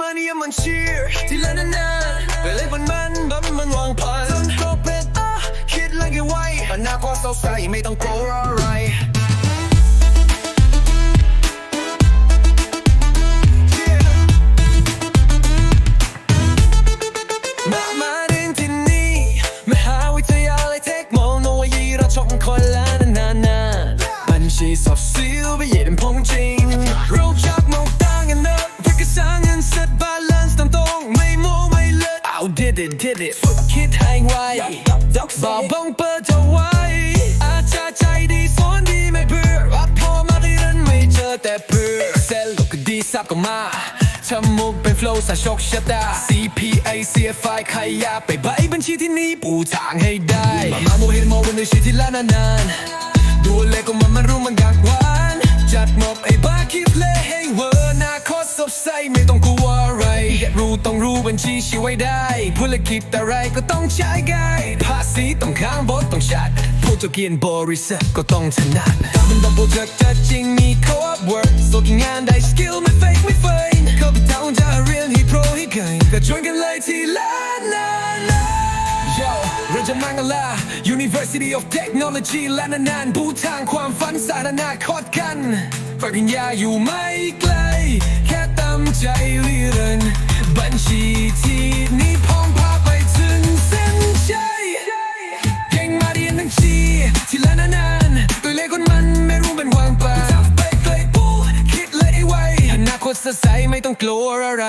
มันยังมันเชียร์ที่ละนานๆไปเลยมันมันบันมันวางผ่านจนครบเป็นอะคิดแล้วแกไว้อนาคตสดใสไม่ต้องกลัวอะไร did it did it ฝึกคิดให้ไวบอกบ้องเปิดจะไว้ อาจจะใจดีสอนดีไม่เบื่อรับพอมาเรียนไม่เจอแต่เพื่อเซลล์ก็ดีซับก็มาทำมุกเป็น flow สะชกชะตา CPA CFI ใครอยากไปใบบัญชีที่นี่ปูทางให้ได้ มามาโมเห็นโมวันในชีที่ละนานานๆดูเลยก็มันมารู้มันกักหวา ต้องรู้บัญชีชีไว้ได้ธุรกิจอะไรก็ต้องใช้ไกด์ภาษีต้องค้างบทต้องชัดผู้จะเกียนบริษัทก็ต้องถนัดถ้ามันดับเบิลเจอจะจริงมี co-op work สดงานได้สกิลไม่ fake ไม่เฟยข้าพเจ้าจะเรียนให้โปรให้เก่งก็ชวนกันเลยทีละนานา Yo เราจะนั่งละ University of Technology และนานๆผู้ทางความฝันสารอนาคตกันปริญญาอยู่ไม่ไกล แค่ตั้งใจ ดีที่นี่พร้อมพาไปถึงเส้นชัยเก่งมาเรียนทั้งชีที่ละนานๆตัวเลขคนมันไม่รู้เป็นวางเปล่าจับไปไกลปูคิดเลยไว้อนาคตสดใสไม่ต้องกลัวอะไร